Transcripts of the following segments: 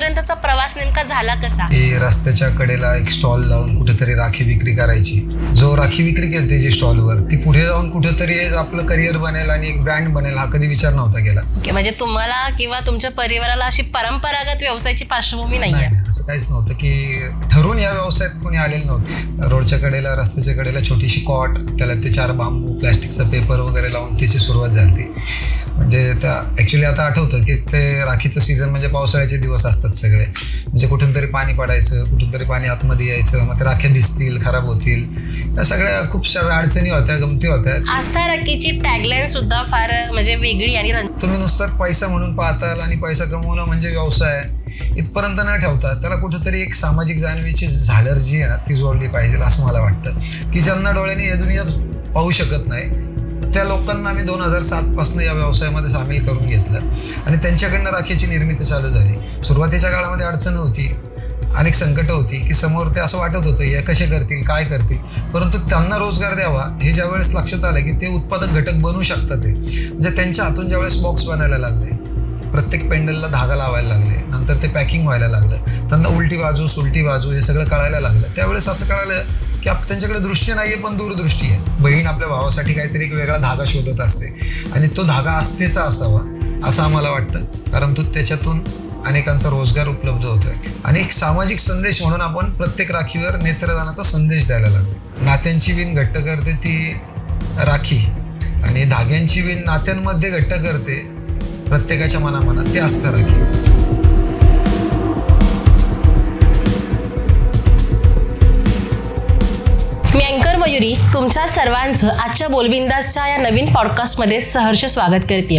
इथपर्यंतचा प्रवास नेमका झाला कसा? की रस्त्याच्या कडेला एक स्टॉल लावून कुठेतरी राखी विक्री करायची. जो राखी विक्री केली जी स्टॉलवर ती पुढे जाऊन कुठेतरी आपलं करिअर बनेल आणि एक ब्रँड बनेल हा कधी विचार नव्हता केला. ओके म्हणजे तुम्हाला किंवा तुमच्या परिवाराला अशी परंपरागत व्यवसायाची पार्श्वभूमी नाहीये? नाही नाही, असं काहीच नव्हतं की ठरून या व्यवसायात कोणी आलेलं नव्हतं. रोडच्या कडेला रस्त्याच्या कडेला छोटीशी कॉट त्याला ते चार बांबू प्लॅस्टिकचा पेपर वगैरे लावून त्याची सुरुवात झाली म्हणजे त्या ॲक्च्युली आता आठवतं की ते राखीचं सीझन म्हणजे पावसाळ्याचे दिवस असतात सगळे. म्हणजे कुठून तरी पाणी पडायचं कुठून तरी पाणी आतमध्ये यायचं मग ते राख्या भिजतील खराब होतील. या सगळ्या खूप साऱ्या अडचणी होत्या गमती होत्या. आस्था राखीची टॅगलाईन सुद्धा फार म्हणजे वेगळी आणि तुम्ही नुसतं पैसा म्हणून पाहताल आणि पैसा कमवणं म्हणजे व्यवसाय. इथपर्यंत न ठेवता त्याला कुठेतरी एक सामाजिक जाणीवेची झालर जी आहे ना ती जोडली पाहिजे असं मला वाटतं. की ज्यांना डोळ्यांनी हे दुनियाच पाहू शकत नाही त्या लोकांना आम्ही दोन हजार सातपासून या व्यवसायामध्ये सामील करून घेतलं. आणि त्यांच्याकडनं राखीची निर्मिती चालू झाली. सुरुवातीच्या काळामध्ये अडचण होती. अनेक संकटं होती की समोर ते असं वाटत होतं या कसे करतील? काय करतील? परंतु त्यांना रोजगार द्यावा हे ज्यावेळेस लक्षात आलं की ते उत्पादक घटक बनवू शकतात ते. म्हणजे त्यांच्या हातून ज्यावेळेस बॉक्स बनायला लागले प्रत्येक पेंडलला धागा लावायला लागले नंतर ते पॅकिंग व्हायला लागलं त्यांना उलटी बाजू सुलटी बाजू हे सगळं कळायला लागलं. त्यावेळेस असं कळालं की आप त्यांच्याकडे दृष्टी नाही आहे पण दूरदृष्टी आहे. बहीण आपल्या भावासाठी काहीतरी एक वेगळा धागा शोधत असते. आणि तो धागा असतेचा असावा असं आम्हाला वाटतं. परंतु त्याच्यातून अनेकांचा रोजगार उपलब्ध होतोय. आणि एक सामाजिक संदेश म्हणून आपण प्रत्येक राखीवर नेत्रदानाचा संदेश द्यायला लागतो नात्यांची विण घट्ट करते ती राखी. आणि धाग्यांची विण नात्यांमध्ये घट्ट करते प्रत्येकाच्या मनामनात ते असतं राखी. मी अँकर मयुरी तुमच्या सर्वांचं आजच्या बोलबिंदासच्या या नवीन पॉडकास्टमध्ये सहर्ष स्वागत करते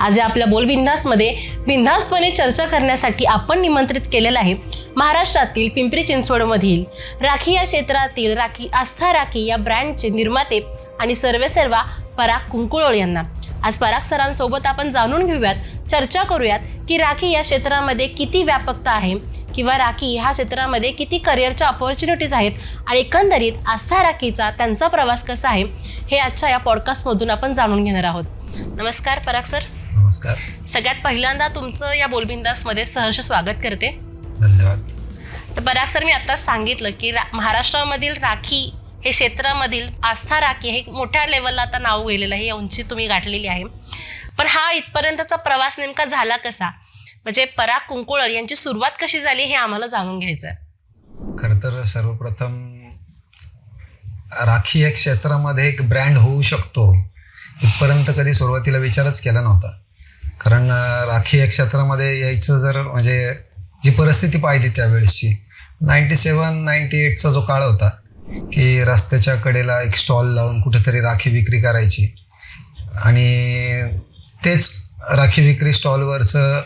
आज या आपल्या बोलबिंदासमध्ये बिंदासपणे चर्चा करण्यासाठी आपण निमंत्रित केलेलं आहे महाराष्ट्रातील पिंपरी चिंचवडमधील राखी या क्षेत्रातील राखी आस्था राखी या ब्रँडचे निर्माते आणि सर्वेसर्वा पराग कुंकुळोळ यांना. आज पराग सरांसोबत आपण जाणून घेऊयात चर्चा करूयात की राखी या क्षेत्रामध्ये किती व्यापकता आहे किंवा राखी ह्या क्षेत्रामध्ये किती करिअरच्या ऑपॉर्च्युनिटीज आहेत आणि एकंदरीत आस्था राखीचा त्यांचा प्रवास कसा आहे हे आजच्या या पॉडकास्टमधून आपण जाणून घेणार आहोत. नमस्कार पराग सर. नमस्कार. सगळ्यात पहिल्यांदा तुमचं या बोलबिंदासमध्ये सहर्ष स्वागत करते. धन्यवाद. तर पराग सर मी आत्ताच सांगितलं की रा महाराष्ट्रामधील राखी हे क्षेत्रामधील आस्था राखी हे मोठ्या लेवलला आता नाव गेलेलं आहे. ही उंची तुम्ही गाठलेली आहे. पण हा इथपर्यंतचा प्रवास नेमका झाला कसा? म्हणजे पराग कुंकुळर यांची सुरुवात कशी झाली हे आम्हाला जाणून घ्यायचं आहे खरं तर सर्वप्रथम राखी या क्षेत्रामध्ये एक ब्रँड होऊ शकतो. इथपर्यंत कधी सुरुवातीला विचारच केला नव्हता. कारण राखी या क्षेत्रामध्ये यायचं जर म्हणजे जी परिस्थिती पाहिली त्यावेळेसची नाईन्टी सेवन नाईन्टी एटचा जो काळ होता की रस्त्याच्या कडेला एक स्टॉल लावून कुठेतरी राखी विक्री करायची. आणि तेच राखी विक्री स्टॉलवरचं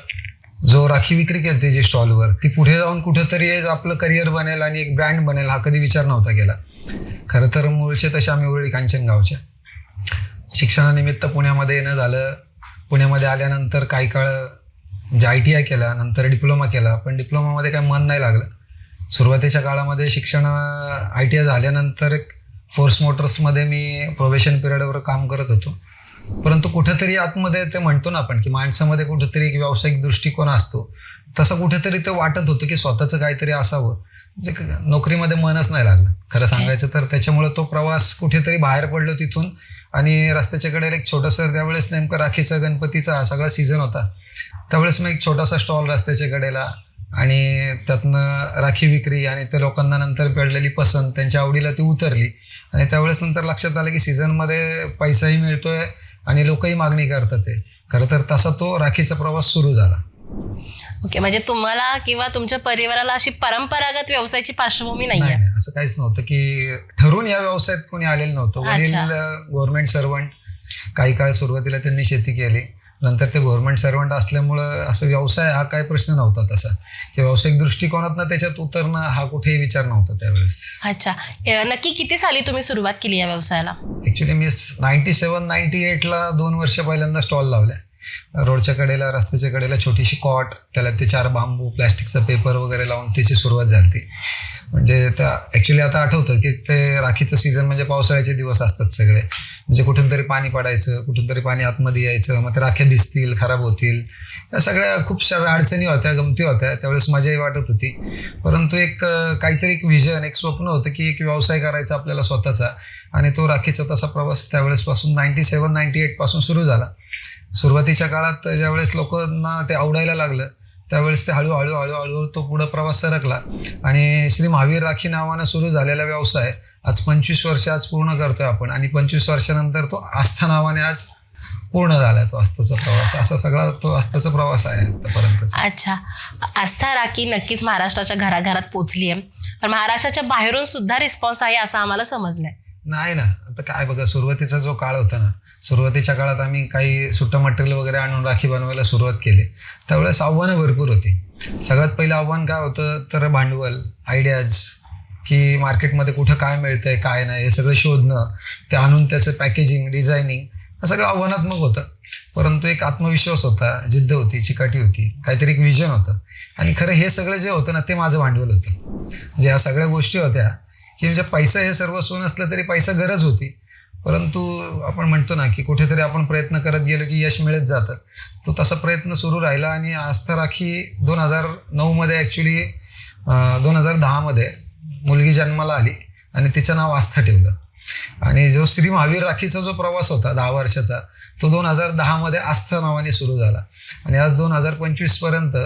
जो राखी विक्री करते जी स्टॉलवर ती पुढे जाऊन कुठेतरी एक आपलं करिअर बनेल आणि एक ब्रँड बनेल हा कधी विचार नव्हता केला. खरं तर मूळचे तसे आम्ही उरळी कांचनगावच्या शिक्षणानिमित्त पुण्यामध्ये येणं झालं. पुण्यामध्ये आल्यानंतर काही काळ म्हणजे आय टी आय केला नंतर डिप्लोमा केला पण डिप्लोमामध्ये काही मन नाही लागलं. सुरुवातीच्या काळामध्ये शिक्षण आय टी आय झाल्यानंतर एक फोर्स मोटर्समध्ये मी प्रोबेशन पिरियडवर काम करत होतो. परंतु कुठेतरी आतमध्ये ते म्हणतो ना आपण की माणसामध्ये कुठेतरी एक व्यावसायिक दृष्टिकोन असतो. तसं कुठेतरी ते वाटत होतं की स्वतःचं काहीतरी असावं. म्हणजे नोकरीमध्ये मनच नाही लागलं. खरं सांगायचं तर त्याच्यामुळे तो प्रवास कुठेतरी बाहेर पडलो तिथून आणि रस्त्याच्या कडेला एक छोटंसं त्यावेळेस नेमकं राखीचा गणपतीचा हा सगळा सीझन होता. त्यावेळेस मग एक छोटासा स्टॉल रस्त्याच्या कडेला आणि त्यातनं राखी विक्री आणि त्या लोकांना नंतर पडलेली पसंत त्यांच्या आवडीला ती उतरली. आणि त्यावेळेस नंतर लक्षात आलं की सीझनमध्ये पैसाही मिळतोय आणि लोकही मागणी करतात ते. खरं तर तसा तो राखीचा प्रवास सुरू झाला. ओके म्हणजे तुम्हाला किंवा तुमच्या परिवाराला अशी परंपरागत व्यवसायाची पार्श्वभूमी नाही असं काहीच नव्हतं की ठरून या व्यवसायात कोणी आलेलं नव्हतं. वडील गव्हर्नमेंट सर्वंट काही काळ सुरुवातीला त्यांनी शेती केली. नंतर ते गव्हर्नमेंट सर्वंट असल्यामुळं असं व्यवसाय हा काही प्रश्न नव्हता तसा. की व्यावसायिक दृष्टिकोनातनं त्याच्यात उतरणं हा कुठेही विचार नव्हता त्यावेळेस. अच्छा. नक्की किती साली तुम्ही सुरुवात केली या व्यवसायाला? ॲक्च्युली मी नाईन्टी सेवन नाईन्टी एटला दोन वर्ष पहिल्यांदा स्टॉल लावल्या. रोडच्या कडेला रस्त्याच्या कडेला छोटीशी कॉट त्याला ते चार बांबू प्लॅस्टिकचा पेपर वगैरे लावून त्याची सुरुवात झाली म्हणजे त्या ॲक्च्युली आता आठवतं की ते राखीचं सीझन म्हणजे पावसाळ्याचे दिवस असतात सगळे. म्हणजे कुठून तरी पाणी पडायचं कुठून तरी पाणी आतमध्ये यायचं मग ते राख्या भिजतील खराब होतील. या सगळ्या खूप साऱ्या अडचणी होत्या गमती होत्या त्यावेळेस मजाही वाटत होती. परंतु एक काहीतरी एक विजन एक स्वप्न होतं की एक व्यवसाय करायचा आपल्याला स्वतःचा आणि तो राखीचा तसा प्रवास त्यावेळेसपासून नाईन्टी सेवन नाईन्टी एटपासून सुरू झाला. सुरुवातीच्या काळात ज्यावेळेस लोकांना ते आवडायला लागलं त्यावेळेस ते हळूहळू हळूहळू तो पुढं प्रवास सरकला. आणि श्री महावीर राखी नावानं सुरू झालेला व्यवसाय आज पंचवीस वर्ष आज पूर्ण करतोय आपण. आणि पंचवीस वर्षानंतर तो आस्था नावाने आज पूर्ण झालाय तो आस्थाचा प्रवास. असा सगळा तो आस्थाचा प्रवास आहे आतापर्यंतचा. अच्छा. आस्था राखी नक्कीच महाराष्ट्राच्या घराघरात पोचली आहे पण महाराष्ट्राच्या बाहेरून सुद्धा रिस्पॉन्स आहे असं आम्हाला समजलंय. नाही ना. आता काय बघा सुरुवातीचा जो काळ होता ना सुरुवातीच्या काळात आम्ही काही सुट्टं मटेरियल वगैरे आणून राखी बनवायला सुरुवात केली. त्यावेळेस आव्हानं भरपूर होती. सगळ्यात पहिलं आव्हान काय होतं? तर भांडवल आयडियाज की मार्केटमध्ये कुठं काय मिळतंय काय नाही हे सगळं शोधणं ते आणून त्याचं पॅकेजिंग डिझायनिंग हे सगळं आव्हानात्मक होतं. परंतु एक आत्मविश्वास होता जिद्द होती चिकाटी होती काहीतरी एक विजन होतं. आणि खरं हे सगळं जे होतं ना ते माझं भांडवल होतं. म्हणजे ह्या सगळ्या गोष्टी होत्या की म्हणजे पैसा हे सर्वस्व नसलं तरी पैसा गरज होती. परंतु आपण म्हणतो ना की कुठेतरी आपण प्रयत्न करत गेलो की यश मिळत जातं. तो तसा प्रयत्न सुरू राहिला आणि आस्था राखी दोन हजार नऊमध्ये ॲक्च्युली दोन हजार दहामध्ये मुलगी जन्माला आली आणि तिचं नाव आस्था ठेवलं. आणि जो श्री महावीर राखीचा जो प्रवास होता दहा वर्षाचा तो दोन हजार दहामध्ये आस्था नावाने सुरू झाला. आणि आज दोन हजार पंचवीसपर्यंत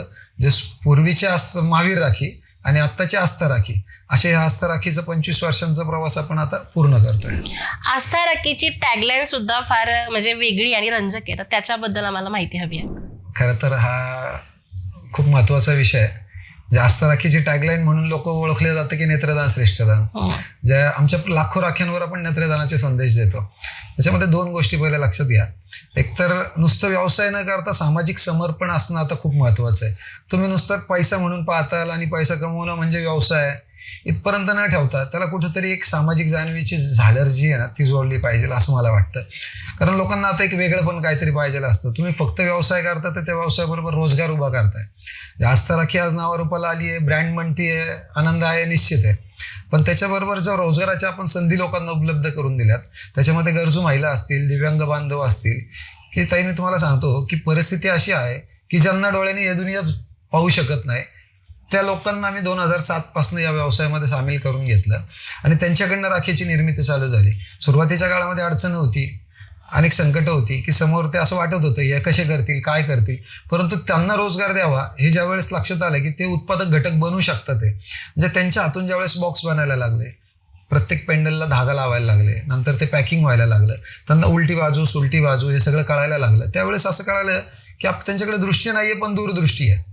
जे पूर्वीचे आस्थ महावीर राखी आणि आत्ताची आस्था राखी असे ह्या आस्था राखीचा पंचवीस वर्षांचा प्रवास आपण आता पूर्ण करतोय. आस्था राखीची टॅगलाईन सुद्धा फार म्हणजे वेगळी आणि रंजक आहे. तर त्याच्याबद्दल आम्हाला माहिती हवी आहे. खरं तर हा खूप महत्त्वाचा विषय आहे. आस्था राखीची टॅगलाईन म्हणून लोक ओळखले जातं की नेत्रदान श्रेष्ठदान. ज्या आमच्या लाखो राख्यांवर आपण नेत्रदानाचे संदेश देतो. त्याच्यामध्ये दोन गोष्टी पहिल्या लक्षात घ्या. एकतर नुसतं व्यवसाय न करता सामाजिक समर्पण असणं आता खूप महत्त्वाचं आहे. तुम्ही नुसतं पैसा म्हणून पाहताल आणि पैसा कमवणं म्हणजे व्यवसाय इथपर्यंत न ठेवता त्याला कुठंतरी एक सामाजिक जाणीवीची झालर जी आहे ना ती जोडली पाहिजे असं मला वाटतं. कारण लोकांना आता एक वेगळं पण काहीतरी पाहिजे असतं. तुम्ही फक्त व्यवसाय करता तर त्या व्यवसायाबरोबर रोजगार उभा करताय. जास्त राखी आज नावारूपाला आली आहे ब्रँड म्हणतीये आनंद आहे निश्चित आहे. पण त्याच्याबरोबर जो रोजगाराच्या आपण संधी लोकांना उपलब्ध करून दिल्यात त्याच्यामध्ये गरजू महिला असतील दिव्यांग बांधव असतील की ताई मी तुम्हाला सांगतो की परिस्थिती अशी आहे की ज्यांना डोळ्यांनी हे दुनियाच पाहू शकत नाही त्या लोकांना आम्ही दोन हजार सातपासून या व्यवसायामध्ये सामील करून घेतलं. आणि त्यांच्याकडनं राखीची निर्मिती चालू झाली. सुरुवातीच्या काळामध्ये अडचण होती. अनेक संकटं होती की समोर ते असं वाटत होतं हे कसे करतील? काय करतील? परंतु त्यांना रोजगार द्यावा हे ज्यावेळेस लक्षात आलं की ते उत्पादक घटक बनवू शकतात ते. म्हणजे त्यांच्या हातून ज्यावेळेस बॉक्स बनायला लागले प्रत्येक पेंडलला धागा लावायला लागले नंतर ते पॅकिंग व्हायला लागलं त्यांना उलटी बाजू सुलटी बाजू हे सगळं कळायला लागलं. त्यावेळेस असं कळालं की आप त्यांच्याकडे दृष्टी नाही आहे पण दूरदृष्टी आहे.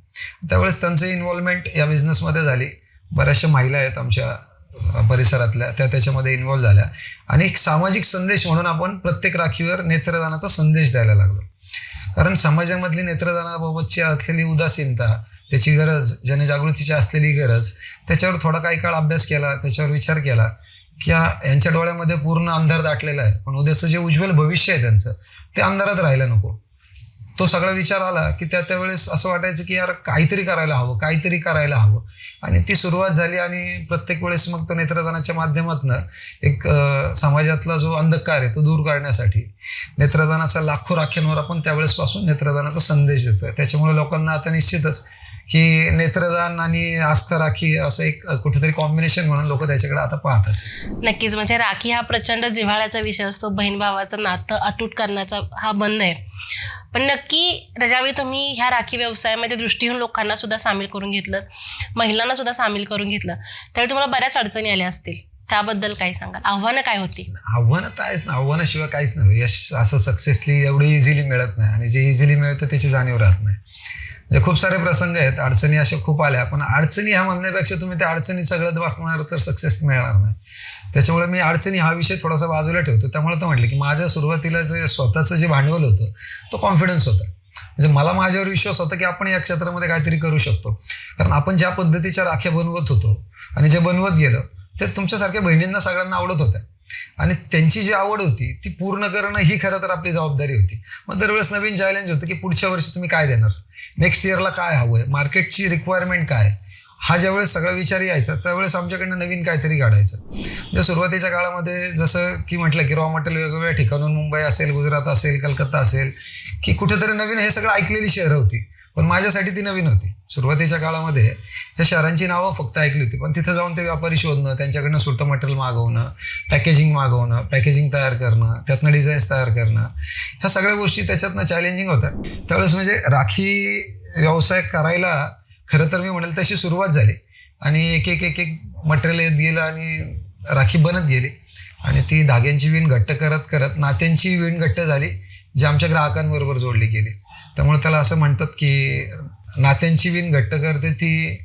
त्यावेळेस त्यांचं इन्व्हॉल्वमेंट या बिझनेसमध्ये झाली. बऱ्याचशा महिला आहेत आमच्या परिसरातल्या त्या त्याच्यामध्ये इन्व्हॉल्व झाल्या. आणि एक सामाजिक संदेश म्हणून आपण प्रत्येक राखीवर नेत्रदानाचा संदेश द्यायला लागलो. कारण समाजामधली नेत्रदानाबाबतची असलेली उदासीनता त्याची गरज जनजागृतीची असलेली गरज त्याच्यावर थोडा काही काळ अभ्यास केला त्याच्यावर विचार केला की यांच्या डोळ्यामध्ये पूर्ण अंधार दाटलेला आहे. पण उद्याचं जे उज्ज्वल भविष्य आहे त्यांचं ते अंधारात राहायला नको. तो सगळा विचार आला की त्या त्यावेळेस असं वाटायचं की यार काहीतरी करायला हवं काहीतरी करायला हवं. आणि ती सुरुवात झाली आणि प्रत्येक वेळेस मग तो नेत्रदानाच्या माध्यमातनं एक समाजातला जो अंधकार आहे तो दूर काढण्यासाठी नेत्रदानाचा लाखो राख्यांवर आपण त्यावेळेसपासून नेत्रदानाचा संदेश देतोय. त्याच्यामुळे लोकांना आता निश्चितच की नेत्रदान आणि आस्था राखी असं एक कुठेतरी कॉम्बिनेशन म्हणून लोक त्याच्याकडे आता पाहतात. नक्कीच म्हणजे राखी हा प्रचंड जिव्हाळ्याचा विषय असतो बहीण भावाचं नातं अतूट करण्याचा हा बंद आहे. पण नक्की ज्यावेळी तुम्ही ह्या राखी व्यवसायामध्ये दृष्टीहून लोकांना सुद्धा सामील करून घेतलं महिलांना सुद्धा सामील करून घेतलं त्यावेळी तुम्हाला बऱ्याच अडचणी आल्या असतील. त्याबद्दल काय सांगाल? आव्हानं काय होती? आव्हानं तर ना. आव्हानाशिवाय काहीच नाही. यश असं सक्सेसली एवढी इझिली मिळत नाही आणि जे इझिली मिळतं त्याची जाणीव राहत नाही. म्हणजे खूप सारे प्रसंग आहेत. अडचणी अशा खूप आल्या. पण अडचणी ह्या म्हणण्यापेक्षा तुम्ही त्या अडचणी सगळ्यात वाचणार तर सक्सेस मिळणार नाही. त्याच्यामुळे मी अडचणी हा विषय थोडासा बाजूला ठेवतो. त्यामुळे तर म्हटलं की माझ्या सुरुवातीला जे स्वतःचं जे भांडवल होतं तो कॉन्फिडन्स होता. म्हणजे मला माझ्यावर विश्वास होता की आपण या क्षेत्रामध्ये काहीतरी करू शकतो. कारण आपण ज्या पद्धतीच्या राख्या बनवत होतो आणि जे बनवत गेलं ते तुमच्यासारख्या बहिणींना सगळ्यांना आवडत होत्या. आणि त्यांची जी आवड होती ती पूर्ण करणं ही खरं तर आपली जबाबदारी होती. मग दरवेळेस नवीन चॅलेंज होतं की पुढच्या वर्षी तुम्ही काय देणार? नेक्स्ट इयरला काय हवं आहे मार्केटची रिक्वायरमेंट काय? आहे हा ज्यावेळेस सगळा विचार यायचा त्यावेळेस आमच्याकडनं नवीन काहीतरी काढायचं. म्हणजे सुरुवातीच्या काळामध्ये जसं की म्हटलं की रॉ मटेरियल वेगवेगळ्या ठिकाणून मुंबई असेल गुजरात असेल कलकत्ता असेल की कुठेतरी नवीन हे सगळं ऐकलेली शहरं होती. पण माझ्यासाठी ती नवीन होती. सुरुवातीच्या काळामध्ये या शहरांची नावं फक्त ऐकली होती. पण तिथं जाऊन ते व्यापारी शोधणं त्यांच्याकडनं सुट्टं मटेरियल मागवणं पॅकेजिंग मागवणं पॅकेजिंग तयार करणं त्यातनं डिझाईन्स तयार करणं ह्या सगळ्या गोष्टी त्याच्यातनं चॅलेंजिंग होत्या. त्यावेळेस म्हणजे राखी व्यवसाय करायला खरं तर मी म्हणेल तशी सुरुवात झाली. आणि एक एक एक एक मटेरियल येत गेलं आणि राखी बनत गेली. आणि ती धाग्यांची विण घट्ट करत करत नात्यांची विण घट्ट झाली जी आमच्या ग्राहकांबरोबर जोडली गेली. त्यामुळे त्याला असं म्हणतात की नात्यांची विण घट्ट करते ती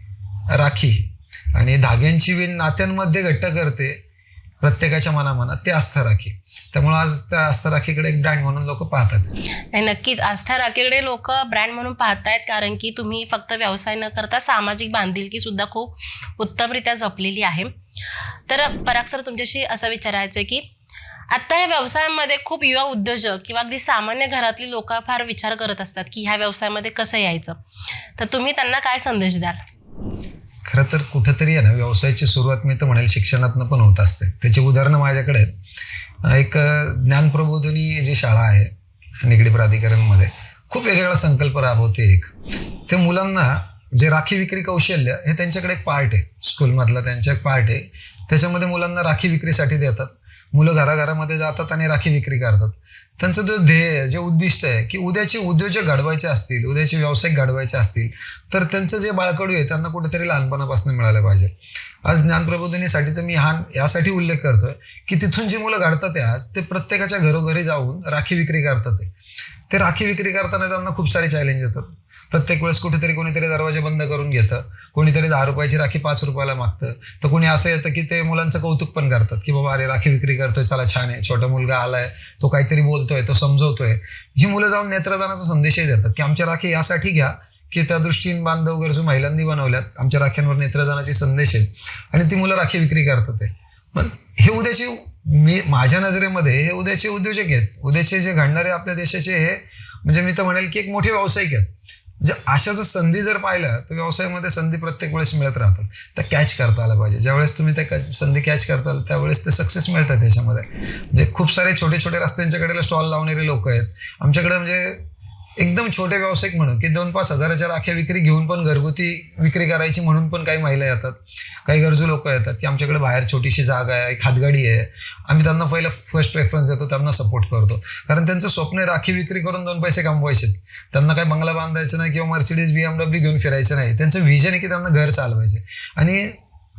राखी. आणि धाग्यांची विण नात्यांमध्ये घट्ट करते प्रत्येकाच्या मनामनात ते आस्था राखी. त्यामुळे आज त्या आस्था राखीकडे एक ब्रँड म्हणून लोक पाहतात. नाही नक्कीच. आस्था राखीकडे लोक ब्रँड म्हणून पाहतायत कारण की तुम्ही फक्त व्यवसाय न करता सामाजिक बांधिलकी सुद्धा खूप उत्तमरित्या जपलेली आहे. तर पराग सर तुमच्याशी असं विचारायचं आहे की आता या व्यवसायामध्ये खूप युवा उद्योजक किंवा अगदी सामान्य घरातली लोक फार विचार करत असतात की ह्या व्यवसायामध्ये कसं यायचं? तर तुम्ही त्यांना काय संदेश द्याल? खरं तर कुठंतरी आहे ना व्यवसायाची सुरुवात मी तर म्हणेल शिक्षणातनं पण होत असते. त्याची उदाहरणं माझ्याकडे आहेत. एक ज्ञानप्रबोधनी जी शाळा आहे निगडी प्राधिकरणमध्ये खूप वेगवेगळा संकल्प राबवते एक. ते मुलांना जे राखी विक्री कौशल्य हे त्यांच्याकडे एक पार्ट आहे. स्कूलमधला त्यांचा एक पार्ट आहे. त्याच्यामध्ये मुलांना राखी विक्रीसाठी देतात. मुलं घराघरामध्ये जातात आणि राखी विक्री करतात. त्यांचं जो ध्येय जे उद्दिष्ट आहे की उद्याचे उद्योजक घडवायचे असतील उद्याचे व्यावसायिक घडवायचे असतील तर त्यांचं जे बाळकडू आहे त्यांना कुठेतरी लहानपणापासून मिळालं पाहिजे. आज ज्ञानप्रबोधिनीसाठीचा मी हा यासाठी उल्लेख करतोय की तिथून जी मुलं घडतात आज ते प्रत्येकाच्या घरोघरी जाऊन राखी विक्री करतात ते राखी विक्री करताना त्यांना खूप सारे चॅलेंज येतात. प्रत्येक वेळेस कुठेतरी कोणीतरी दरवाजे बंद करून घेतं. कोणीतरी दहा रुपयाची राखी पाच रुपयाला मागतं. तर कोणी असं येतं की ते मुलांचं कौतुक पण करतात की बाबा अरे राखी विक्री करतोय चला छान आहे छोटा मुलगा आलाय तो काहीतरी बोलतोय तो समजवतोय. ही मुलं जाऊन नेत्रदानाचा संदेशही देतात की आमच्या राखी यासाठी घ्या की त्या दृष्टीने बांधव गरजू महिलांनी बनवल्यात आमच्या राख्यांवर नेत्रदानाचे संदेश आहेत. आणि ती मुलं राखी विक्री करतात आहे पण हे उद्याचे मी माझ्या नजरेमध्ये हे उद्याचे उद्योजक आहेत. उद्याचे जे घडणारे आपल्या देशाचे हे म्हणजे मी तर म्हणेल की एक मोठे व्यावसायिक आहेत. म्हणजे अशा जर संधी जर पाहिल्या तर व्यवसायामध्ये संधी प्रत्येक वेळेस मिळत राहतात. त्या कॅच करता आल्या पाहिजे. ज्यावेळेस तुम्ही त्या संधी कॅच करताल त्यावेळेस ते सक्सेस मिळतात त्याच्यामध्ये जे म्हणजे खूप सारे छोटे छोटे रस्त्यांच्याकडे स्टॉल लावणारे लोक आहेत. आमच्याकडे म्हणजे एकदम छोटे व्यावसायिक म्हणून की दोन पाच हजाराच्या राख्या विक्री घेऊन पण घरगुती विक्री करायची म्हणून पण काही महिला येतात. काही गरजू लोक येतात की आमच्याकडे बाहेर छोटीशी जागा आहे एक हातगाडी आहे. आम्ही त्यांना पहिला फर्स्ट प्रेफरन्स देतो त्यांना सपोर्ट करतो. कारण त्यांचं स्वप्न आहे राखी विक्री करून दोन पैसे कमवायचे. त्यांना काही बंगला बांधायचं नाही किंवा मर्सिडीज बी एमडब्ल्यू घेऊन फिरायचं नाही. त्यांचं व्हिजन आहे की त्यांना घर चालवायचे आणि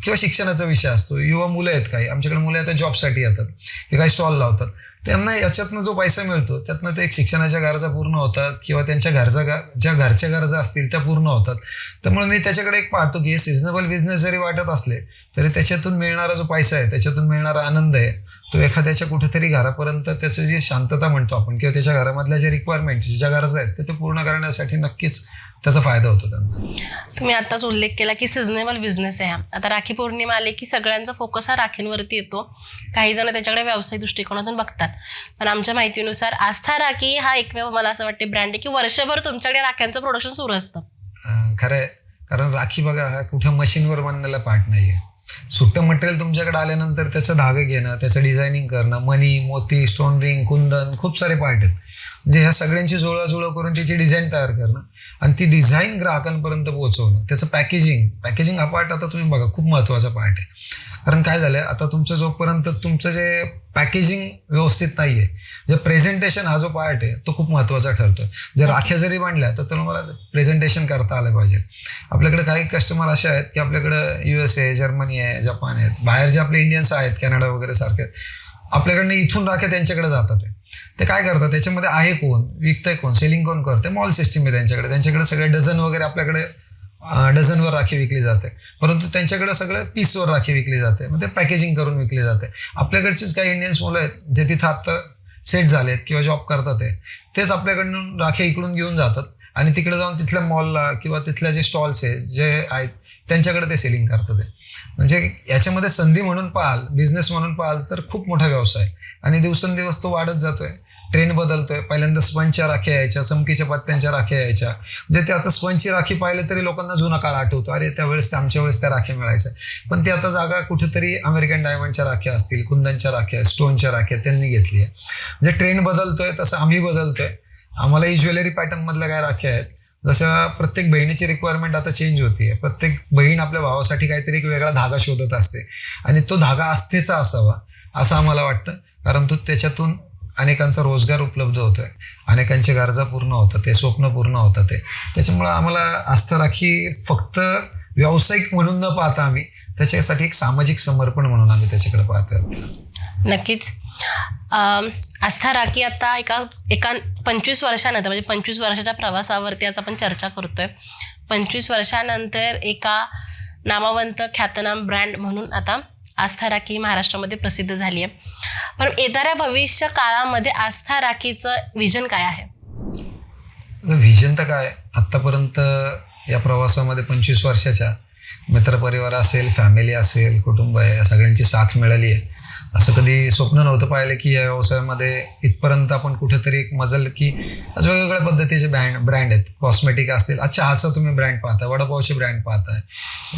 किंवा शिक्षणाचा विषय असतो. युवा मुलं आहेत काही. आमच्याकडे मुलं आता जॉबसाठी येतात. ते काही स्टॉल लावतात. त्यांना याच्यातनं जो पैसा मिळतो त्यातनं ते एक शिक्षणाच्या गरजा पूर्ण होतात किंवा त्यांच्या गरजा गा- ज्या घरच्या गरजा असतील त्या पूर्ण होतात. त्यामुळे मी त्याच्याकडे एक पाहतो की हे सिजनेबल बिझनेस जरी वाटत असले तरी त्याच्यातून मिळणारा जो पैसा आहे त्याच्यातून मिळणारा आनंद आहे तो एखाद्याच्या कुठेतरी घरापर्यंत त्याचं जी शांतता म्हणतो आपण किंवा त्याच्या घरामधल्या ज्या रिक्वायरमेंट्स ज्या गरजा आहेत ते पूर्ण करण्यासाठी नक्कीच त्याचा फायदा होतो त्यांना. तुम्ही आताच उल्लेख केला की सिजनेबल बिझनेस आहे आता राखी पौर्णिमा आले की सगळ्यांचा फोकस हा राखींवरती येतो. काही जण त्याच्याकडे व्यावसायिक दृष्टिकोनातून बघतात. पण आमच्या माहितीनुसार आस्था राखी हा एकमेव मला असं वाटते ब्रँड आहे की वर्षभर तुमच्याकडे राख्यांचं प्रोडक्शन सुरू असतं. खरं कारण राखी बघा हा कुठं मशीनवर बनलेला पार्ट नाही आहे सुट्टं मटेरियल तुमच्याकडे आल्यानंतर त्याचं धागे घेणं त्याचं डिझायनिंग करणं मनी मोती स्टोन रिंग कुंदन खूप सारे पार्ट आहेत. म्हणजे ह्या सगळ्यांची जुळवाजुळव करून त्याची डिझाईन तयार करणं आणि ती डिझाईन ग्राहकांपर्यंत पोहोचवणं. त्याचं पॅकेजिंग पॅकेजिंग हा पार्ट आता तुम्ही बघा खूप महत्त्वाचा पार्ट आहे. कारण काय झालं आता तुमचं जोपर्यंत तुमचं जे पॅकेजिंग व्यवस्थित नाही आहे जे प्रेझेंटेशन हा जो पार्ट आहे तो खूप महत्त्वाचा ठरतो जर राख्या जरी बांधल्या तर त्याला मला प्रेझेंटेशन करता आलं पाहिजे. आपल्याकडे काही कस्टमर असे आहेत की आपल्याकडे यू एस ए जर्मनी आहे जपान आहेत. बाहेर जे आपले इंडियन्स आहेत कॅनडा वगैरे सारखे आपल्याकडनं इथून राख्या त्यांच्याकडे जातात ते. ते काय करतात? त्याच्यामध्ये आहे कोण? विकतंय कोण? सेलिंग कोण करते? मॉल सिस्टीम आहे त्यांच्याकडे. त्यांच्याकडे सगळे डझन वगैरे आपल्याकडे डझनवर राखी विकली जाते. परंतु त्यांच्याकडे सगळं पीसवर राखी विकली जाते. मग ते पॅकेजिंग करून विकली जाते. आपल्याकडचीच काही इंडियन्स मुलं आहेत जे तिथं आत्ता सेट झालेत किंवा जॉब करतात ते. तेच आपल्याकडून राखे इकडून घेऊन जातात. आणि तिकडे जाऊन तिथल्या मॉलला किंवा तिथल्या जे स्टॉल्स आहे जे आहेत त्यांच्याकडे ते सेलिंग करतात म्हणजे याच्यामध्ये संधी म्हणून पाहाल बिझनेस म्हणून पाहाल तर खूप मोठा व्यवसाय आणि दिवसेंदिवस तो वाढत जातोय. ट्रेंड बदलतोय. पहिल्यांदा स्पंजच्या राख्या यायच्या चमकीच्या पत्त्यांच्या राख्या यायच्या. म्हणजे ते आता स्पंजची राखी पाहिलं तरी लोकांना जुना काळ आठवतो. अरे त्यावेळेस त्या आमच्या वेळेस त्या राख्या मिळायच्या. पण ते आता जागा कुठेतरी अमेरिकन डायमंडच्या राख्या असतील कुंदनच्या राख्या स्टोनच्या राख्या त्यांनी घेतली आहे. म्हणजे ट्रेंड बदलतोय तसं आम्ही बदलतोय. आम्हाला ही ज्वेलरी पॅटर्न मधल्या काय राख्या आहेत? जसं प्रत्येक बहिणीची रिक्वायरमेंट आता चेंज होतीये. प्रत्येक बहीण आपल्या भावासाठी काहीतरी एक वेगळा धागा शोधत असते. आणि तो धागा आस्थेचा असावा असं आम्हाला वाटतं. कारण तो त्याच्यातून अनेकांचा रोजगार उपलब्ध होतोय. अनेकांच्या गरजा पूर्ण होतात ते स्वप्न पूर्ण होतात ते. त्याच्यामुळं आम्हाला आस्था राखी फक्त व्यावसायिक म्हणून न पाहता आम्ही त्याच्यासाठी एक सामाजिक समर्पण म्हणून आम्ही त्याच्याकडे पाहतो नक्कीच. आस्था राखी आता एका एका पंचवीस वर्षानंतर म्हणजे पंचवीस वर्षाच्या प्रवासावरती आज आपण चर्चा करतोय. पंचवीस वर्षानंतर एका नामवंत ख्यातनाम ब्रँड म्हणून आता आस्था राखी महाराष्ट्रामध्ये प्रसिद्ध झाली आहे पण येणाऱ्या भविष्य काळामध्ये आस्था राखीचं विजन काय आहे? व्हिजन तर काय? आत्तापर्यंत या प्रवासामध्ये पंचवीस वर्षाच्या मित्रपरिवार असेल फॅमिली असेल कुटुंब आहे या सगळ्यांची साथ मिळाली आहे. असं कधी स्वप्न नव्हतं पाहिलं की या व्यवसायामध्ये इथपर्यंत आपण कुठेतरी एक मजल की असं वेगवेगळ्या पद्धतीचे ब्रँड ब्रँड आहेत. कॉस्मेटिक असतील. अच्छा हाचा तुम्ही ब्रँड पाहताय. वडापावचे ब्रँड पाहताय.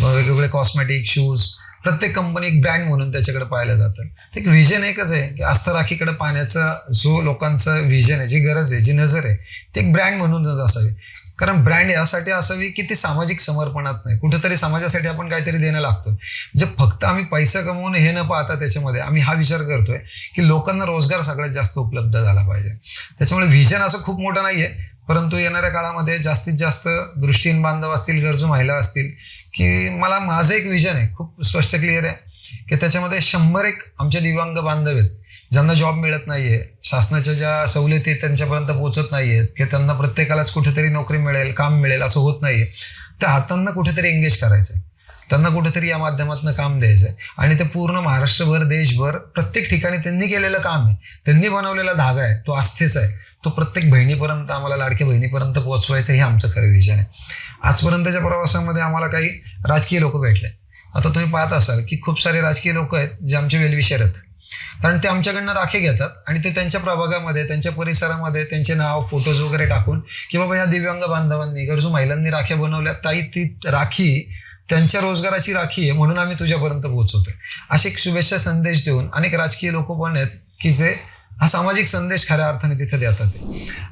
वेगवेगळे कॉस्मेटिक शूज प्रत्येक कंपनी एक ब्रँड म्हणून त्याच्याकडे पाहिलं जातं. ते एक व्हिजन एकच आहे की आस्था राखीकडे पाहण्याचा जो लोकांचा व्हिजन आहे जी गरज आहे जी नजर आहे ते एक ब्रँड म्हणूनच असावी. कारण ब्रँड यासाठी असावी की ती सामाजिक समर्पणात नाही. कुठेतरी समाजासाठी आपण काहीतरी देणं लागतो. जे फक्त आम्ही पैसा कमवून हे न पाहता त्याच्यामध्ये आम्ही हा विचार करतोय की लोकांना रोजगार सगळ्यात जास्त उपलब्ध झाला पाहिजे. त्याच्यामुळे व्हिजन असं खूप मोठं नाही आहे परंतु येणाऱ्या काळामध्ये जास्तीत जास्त दृष्टीहीन बांधव असतील गरजू महिला असतील की मला माझं एक विजन आहे खूप स्पष्ट क्लिअर आहे की त्याच्यामध्ये शंभर एक आमचे दिव्यांग बांधव आहेत. ज्यांना जॉब मिळत नाही आहे शासनाच्या ज्या सवलती त्यांच्यापर्यंत पोहोचत नाहीयेत की त्यांना प्रत्येकालाच कुठेतरी नोकरी मिळेल काम मिळेल असं होत नाहीये. तर हातांना कुठेतरी एंगेज करायचं त्यांना कुठेतरी या माध्यमातून काम द्यायचं आणि ते पूर्ण महाराष्ट्रभर देशभर प्रत्येक ठिकाणी त्यांनी केलेलं काम आहे. त्यांनी बनवलेला धागा आहे तो आस्थेचा आहे. तो प्रत्येक बहिणीपर्यंत आम्हाला लाडक्या बहिणीपर्यंत पोहोचवायचं हे आमचं खरं विजन आहे. आजपर्यंतच्या प्रवासामध्ये आम्हाला काही राजकीय लोक भेटले. आता तुम्ही पाहत असाल की खूप सारे राजकीय लोक आहेत जे आमचे वेलविषर आहेत. कारण ते आमच्याकडनं राखे घेतात आणि ते त्यांच्या प्रभागामध्ये त्यांच्या परिसरामध्ये त्यांचे नाव फोटोज वगैरे टाकून की बाबा ह्या दिव्यांग बांधवांनी गरजू महिलांनी राख्या बनवल्या ताई ती राखी त्यांच्या रोजगाराची राखी आहे म्हणून आम्ही तुझ्यापर्यंत पोहोचवतोय. असे एक शुभेच्छा संदेश देऊन अनेक राजकीय लोक पण आहेत की जे हा सामाजिक संदेश खऱ्या अर्थाने तिथे देतात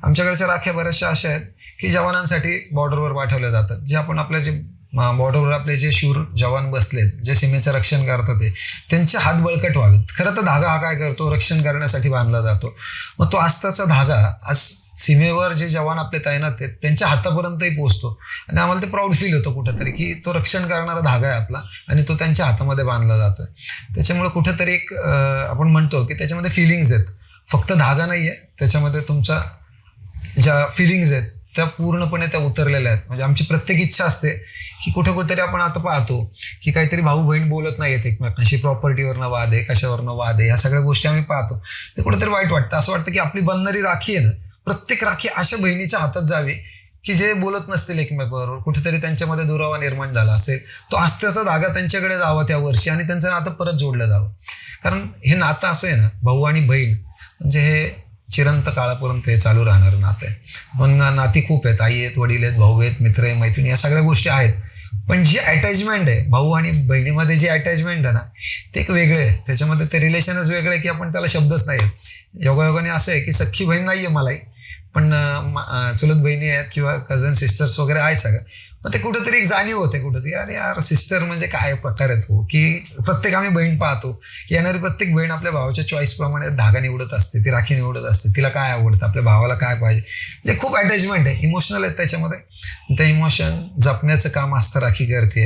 आमच्याकडच्या राख्या बऱ्याचशा अशा आहेत की जवानांसाठी बॉर्डरवर पाठवल्या जातात जे आपण आपल्या जे बॉर्डरवर आपले जे शूर जवान बसलेत जे सीमेचं रक्षण करतात ते त्यांचे हात बळकट व्हावेत. खरं तर धागा हा काय करतो? रक्षण करण्यासाठी बांधला जातो. मग तो आस्ताचा धागा आज सीमेवर जे जवान आपले तैनात आहेत त्यांच्या हातापर्यंतही पोहोचतो. आणि आम्हाला ते प्राऊड फील होतं कुठंतरी की तो रक्षण करणारा धागा आहे आपला आणि तो त्यांच्या हातामध्ये बांधला जातोय. त्याच्यामुळे कुठंतरी एक आपण म्हणतो की त्याच्यामध्ये फिलिंग्ज आहेत. फक्त धागा नाही आहे त्याच्यामध्ये तुमचा ज्या फिलिंग्ज आहेत त्या पूर्णपणे त्या उतरलेल्या आहेत. म्हणजे आमची प्रत्येक इच्छा असते की कुठे कुठेतरी आपण आता पाहतो की काहीतरी भाऊ बहीण बोलत नाहीयेत एकमेकांशी. प्रॉपर्टीवरनं वाद आहे कशावरनं वाद आहे ह्या सगळ्या गोष्टी आम्ही पाहतो. ते कुठेतरी वाईट वाटतं. असं वाटतं की आपली बनणारी राखी आहे ना प्रत्येक राखी अशा बहिणीच्या हातात जावी की जे बोलत नसतील एकमेकाबरोबर. कुठेतरी त्यांच्यामध्ये दुरावा निर्माण झाला असेल. तो आस्त्याचा धागा त्यांच्याकडे जावा त्या वर्षी आणि त्यांचं नातं परत जोडलं जावं. कारण हे नातं असं आहे ना भाऊ आणि बहीण. म्हणजे हे चिरंत काळापर्यंत हे चालू राहणार नातं आहे. पण नाती खूप आहेत. आई आहेत वडील आहेत भाऊ आहेत मित्र आहे मैत्रिणी या सगळ्या गोष्टी आहेत. पण जी अटॅचमेंट आहे भाऊ आणि बहिणीमध्ये जी अटॅचमेंट आहे ना ते एक वेगळे आहे. त्याच्यामध्ये ते रिलेशनच वेगळं आहे की आपण त्याला शब्दच नाही आहेत. योगायोगाने असं आहे की सख्खी बहीण नाही आहे मलाही पण चुलत बहिणी आहेत किंवा कझन सिस्टर्स वगैरे आहेत सगळं. मग ते कुठंतरी एक जाणीव होते कुठंतरी. अरे यार सिस्टर म्हणजे काय प्रकार आहे तो हो? की प्रत्येक आम्ही बहीण पाहतो. की येणारी प्रत्येक बहीण आपल्या भावाच्या चॉईसप्रमाणे धागा निवडत असते ती राखी निवडत असते तिला काय आवडतं आपल्या भावाला काय पाहिजे. म्हणजे खूप अटॅचमेंट आहे इमोशनल आहेत त्याच्यामध्ये. ते इमोशन जपण्याचं काम आस्था राखी करते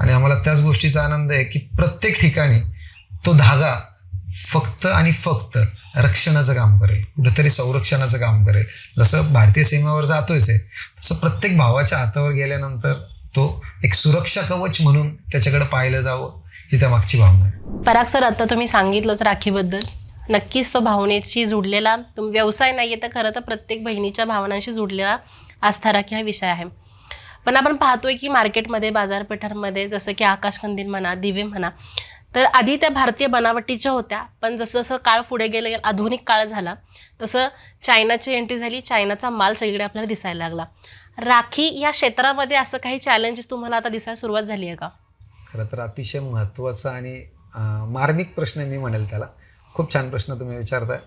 आणि आम्हाला त्याच गोष्टीचा आनंद आहे की प्रत्येक ठिकाणी तो धागा फक्त आणि फक्त रक्षणाचं काम करेल. कुठेतरी संरक्षणाचं काम करेल. जसं भारतीय सीमेवर जातोयच आहे तसं प्रत्येक भावाच्या हातावर गेल्यानंतर तो एक सुरक्षा कवच म्हणून त्याच्याकडे पाहिलं जावं ही त्या मागची भावना आहे. पराग सर आता तुम्ही सांगितलंच राखीबद्दल. नक्कीच तो भावनेशी जुडलेला तुम व्यवसाय नाही आहे तर खरं तर प्रत्येक बहिणीच्या भावनांशी जुडलेला आस्था राखी हा विषय आहे. पण आपण पाहतोय की मार्केटमध्ये बाजारपेठांमध्ये जसं की आकाशकंदील म्हणा दिवे म्हणा तर आधी त्या भारतीय बनावटीच्या होत्या पण जसं जसं काळ पुढे गेलं गेलं आधुनिक काळ झाला तसं चायनाची एंट्री झाली चायनाचा माल सगळीकडे आपल्याला दिसायला लागला. राखी या क्षेत्रामध्ये असं काही चॅलेंजेस तुम्हाला आता दिसायला सुरुवात झाली आहे का? खरं तर अतिशय महत्त्वाचा आणि मार्मिक प्रश्न मी म्हणेल त्याला. खूप छान प्रश्न तुम्ही विचारताय.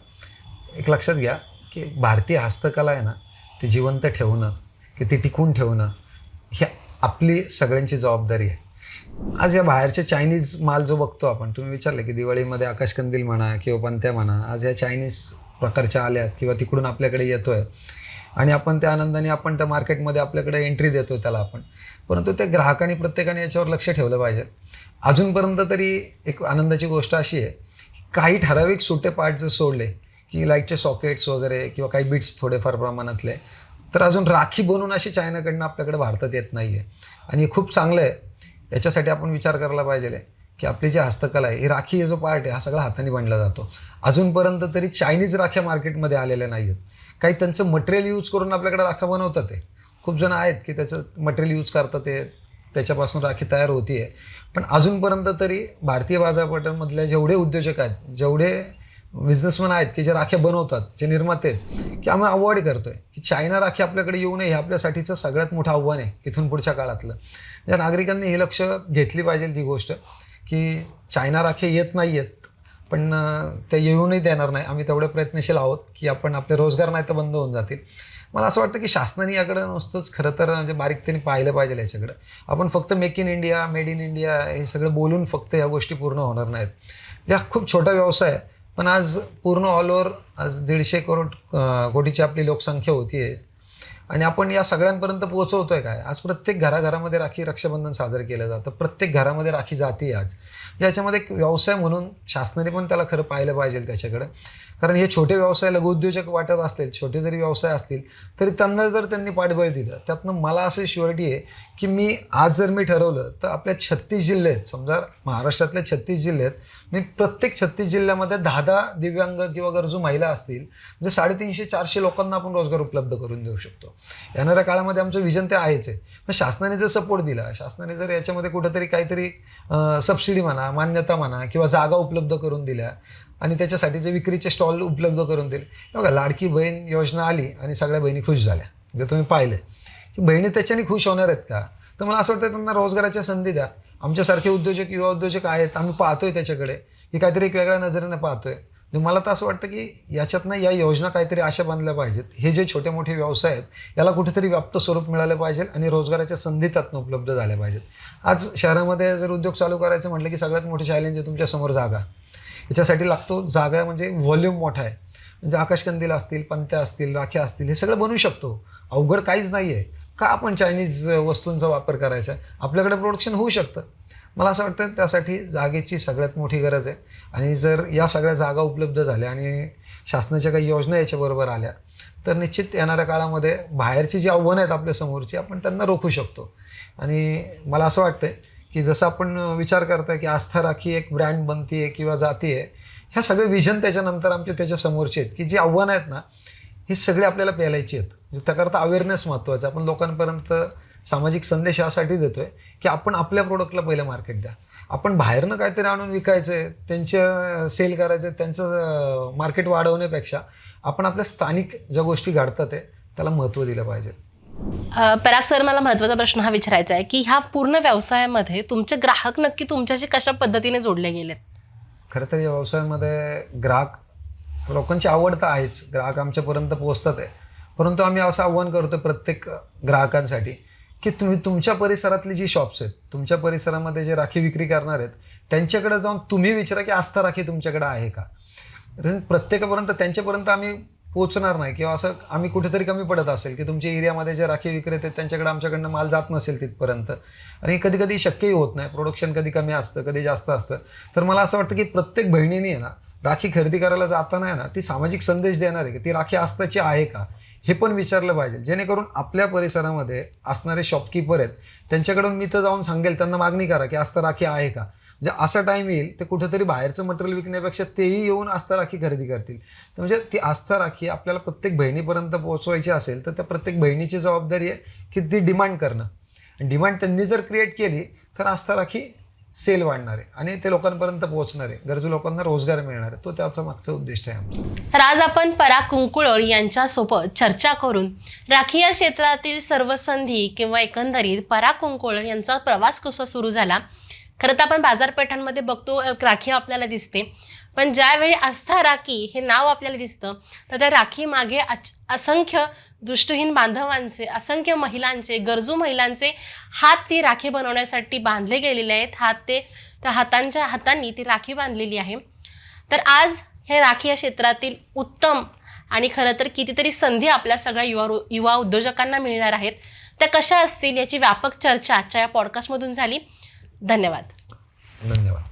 एक लक्षात घ्या की भारतीय हस्तकला आहे ना ती जिवंत ठेवणं की ती टिकून ठेवणं ह्या आपली सगळ्यांची जबाबदारी आहे. आज या बाहेरचे चायनीज माल जो बघतो आपण तुम्ही विचारलं की दिवाळीमध्ये आकाशकंदील म्हणा किंवा पंत्या म्हणा आज या चायनीज प्रकारच्या आल्यात किंवा तिकडून आपल्याकडे येतो आहे आणि आपण त्या आनंदाने आपण त्या मार्केटमध्ये आपल्याकडे एंट्री देतो त्याला आपण. परंतु त्या ग्राहकांनी प्रत्येकाने याच्यावर लक्ष ठेवलं पाहिजे. अजूनपर्यंत तरी एक आनंदाची गोष्ट अशी आहे काही ठराविक सुटे पार्ट जर सोडले की लाईटचे सॉकेट्स वगैरे किंवा काही बिट्स थोडेफार प्रमाणातले तर अजून राखी बनवून अशी चायनाकडनं आपल्याकडे भारतात येत नाही आहे आणि खूप चांगलं आहे. याच्यासाठी आपण विचार करायला पाहिजे की आपली जी हस्तकला आहे ही राखी हे जो पार्ट आहे हा सगळा हाताने बनला जातो. अजूनपर्यंत तरी चायनीज राख्या मार्केटमध्ये आलेल्या नाही आहेत काही त्यांचं मटेरियल यूज करून आपल्याकडे राख्या बनवतात ते. खूप जण आहेत की त्याचं मटेरियल यूज करतात ते त्याच्यापासून राखी तयार होती आहे पण अजूनपर्यंत तरी भारतीय बाजारपेठांमधल्या जेवढे उद्योजक आहेत जेवढे बिझनेसमॅन आहेत की जे राख्या बनवतात जे निर्माते आहेत की आम्ही अवॉइड करतोय. की चायना राखी आपल्याकडे येऊ नये हे आपल्यासाठीचं सगळ्यात मोठं आव्हान आहे इथून पुढच्या काळातलं. या नागरिकांनी हे लक्ष घेतली पाहिजे ती गोष्ट की चायना राखे येत नाही आहेत पण ते येऊनही देणार नाही. आम्ही तेवढे प्रयत्नशील आहोत की आपण आपले रोजगार नाही तर बंद होऊन जातील. मला असं वाटतं की शासनाने याकडे नुसतंच खरं तर म्हणजे बारीकतेने पाहिलं पाहिजे याच्याकडे. आपण फक्त make in India made in India हे सगळं बोलून फक्त या गोष्टी पूर्ण होणार नाहीत. या खूप छोटा व्यवसाय आहे. पण आज पूर्ण ऑल ओव्हर आज दीडशे करोड कोटीची आपली लोकसंख्या होती आहे आणि आपण या सगळ्यांपर्यंत पोहोचवतोय काय? आज प्रत्येक घराघरामध्ये राखी रक्षाबंधन साजरं केलं जातं. प्रत्येक घरामध्ये राखी जाते आज. याच्यामध्ये एक व्यवसाय म्हणून शासनाने पण त्याला खरं पाहिलं पाहिजे त्याच्याकडं. कारण हे छोटे व्यवसाय लघुउद्योजक वाटत असतील छोटे जरी व्यवसाय असतील तरी त्यांना जर त्यांनी पाठबळ दिलं त्यातनं मला असं शुअरिटी आहे की मी आज जर मी ठरवलं तर आपल्या छत्तीस जिल्हे आहेत समजा महाराष्ट्रातल्या छत्तीस जिल्हे आहेत मी प्रत्येक छत्तीस जिल्ह्यामध्ये दहा दहा दिव्यांग किंवा गरजू महिला असतील म्हणजे साडेतीनशे चारशे लोकांना आपण रोजगार उपलब्ध करून देऊ शकतो. येणाऱ्या काळामध्ये आमचं विजन ते आहेच आहे. पण शासनाने जर सपोर्ट दिला शासनाने जर याच्यामध्ये कुठंतरी काहीतरी सबसिडी म्हणा मान्यता म्हणा किंवा जागा उपलब्ध करून दिल्या आणि त्याच्यासाठी जे विक्रीचे स्टॉल उपलब्ध करून दिले. बघा लाडकी बहीण योजना आली आणि सगळ्या बहिणी खुश झाल्या जर तुम्ही पाहिलं की बहिणी त्याच्याने खुश होणार आहेत का? तर मला असं वाटतं त्यांना रोजगाराच्या संधी द्या. आमच्यासारखे उद्योजक युवा उद्योजक आहेत. आम्ही पाहतोय त्याच्याकडे. की काहीतरी एक वेगळ्या नजरेने पाहतोय. म्हणजे मला तर असं वाटतं की याच्यातनं या योजना काहीतरी अशा बांधल्या पाहिजेत. हे जे छोटे मोठे व्यवसाय आहेत याला कुठेतरी व्याप्त स्वरूप मिळालं पाहिजे आणि रोजगाराच्या संधी त्यातनं उपलब्ध झाल्या पाहिजेत. आज शहरामध्ये जर उद्योग चालू करायचं म्हटलं की सगळ्यात मोठी चॅलेंज आहे तुमच्यासमोर जागा. याच्यासाठी लागतो जागा म्हणजे व्हॉल्यूम मोठा आहे. म्हणजे आकाशकंदील असतील पंत्या असतील राख्या असतील हे सगळं बनवू शकतो. अवघड काहीच नाही आहे का आपण चायनीज वस्तूंचा वापर करायचा आहे? आपल्याकडे प्रोडक्शन होऊ शकतं. मला असं वाटतं त्यासाठी जागेची सगळ्यात मोठी गरज आहे. आणि जर या सगळ्या जागा उपलब्ध झाल्या आणि शासनाच्या काही योजना याच्याबरोबर आल्या तर निश्चित येणाऱ्या काळामध्ये बाहेरची जी आव्हानं आहेत आपल्या समोरची आपण त्यांना रोखू शकतो. आणि मला असं वाटतं की जसं आपण विचार करताय की आस्था राखी एक ब्रँड बनते किंवा जाती आहे ह्या सगळे विजन त्याच्यानंतर आमचे त्याच्यासमोरचे आहेत की जी आव्हानं आहेत ना हे सगळे आपल्याला पेलायची आहेत. म्हणजे त्याकरता अवेअरनेस महत्त्वाचं. आपण लोकांपर्यंत सामाजिक संदेश यासाठी देतोय की आपण आपल्या प्रोडक्टला पहिलं मार्केट द्या. आपण बाहेरनं काहीतरी आणून विकायचं आहे त्यांचं सेल करायचं त्यांचं मार्केट वाढवण्यापेक्षा आपण आपल्या स्थानिक ज्या गोष्टी घडतात आहे त्याला महत्त्व दिलं पाहिजे. पराग सर मला महत्त्वाचा प्रश्न हा विचारायचा आहे की ह्या पूर्ण व्यवसायामध्ये तुमचे ग्राहक नक्की तुमच्याशी कशा पद्धतीने जोडले गेलेत? खरं तर या व्यवसायामध्ये ग्राहक लोकांची आवड तर आहेच. ग्राहक आमच्यापर्यंत पोहोचतात आहे. परंतु आम्ही असं आव्हान करतो प्रत्येक ग्राहकांसाठी की तुम्ही तुमच्या परिसरातली जी शॉप्स आहेत तुमच्या परिसरामध्ये जे राखी विक्री करणार आहेत त्यांच्याकडे जाऊन तुम्ही विचारा की आस्था राखी तुमच्याकडे आहे का? प्रत्येकापर्यंत त्यांच्यापर्यंत आम्ही पोचणार नाही किंवा असं आम्ही कुठेतरी कमी पडत असेल की तुमच्या एरियामध्ये जे राखी विक्रेते आहेत त्यांच्याकडे आमच्याकडनं माल जात नसेल तिथपर्यंत. आणि कधी कधी शक्यही होत नाही. प्रोडक्शन कधी कमी असतं कधी जास्त असतं. तर मला असं वाटतं की प्रत्येक बहिणीने ना राखी खरेदी करायला जाताना आहे ना ती सामाजिक संदेश देणार आहे की ती राखी आस्थाची आहे का? हे पण विचारलं पाहिजे. जेणेकरून आपल्या परिसरामध्ये असणारे शॉपकीपर आहेत त्यांच्याकडून मी तर जाऊन सांगेल त्यांना मागणी करा की आस्था राखी आहे का? म्हणजे असा टाईम येईल ते कुठेतरी बाहेरचं मटेरियल विकण्यापेक्षा तेही येऊन आस्था राखी खरेदी करतील. तर म्हणजे ती आस्था राखी आपल्याला प्रत्येक बहिणीपर्यंत पोहोचवायची असेल तर त्या प्रत्येक बहिणीची जबाबदारी आहे की ती डिमांड करणं. डिमांड त्यांनी जर क्रिएट केली तर आस्था राखी सेल वाढणार आहे आणि ते लोकांपर्यंत पोहोचणार आहे गरजू लोकांना रोजगार मिळणार आहे तो त्याचा मागचा उद्दिष्ट आहे आमचा. तर आज आपण पराग कुंकुळर यांच्यासोबत चर्चा करून राखी या क्षेत्रातील सर्व संधी किंवा एकंदरीत पराग कुंकुळर यांचा प्रवास कसा सुरू झाला खरं तर आपण बाजारपेठांमध्ये बघतो राखी आपल्याला दिसते. पण ज्यावेळी आस्था राखी हे नाव आपल्याला दिसतं तर त्या राखी मागे अच असंख्य दृष्टीहीन बांधवांचे असंख्य महिलांचे गरजू महिलांचे हात ती राखी बनवण्यासाठी बांधले गेलेले आहेत. हात ते त्या हातांच्या हातांनी ती राखी बांधलेली आहे. तर आज हे राखी या क्षेत्रातील उत्तम आणि खरं तर कितीतरी संधी आपल्या सगळ्या युवा युवा उद्योजकांना मिळणार आहेत. त्या कशा असतील याची व्यापक चर्चा आजच्या या पॉडकास्टमधून झाली. धन्यवाद. धन्यवाद.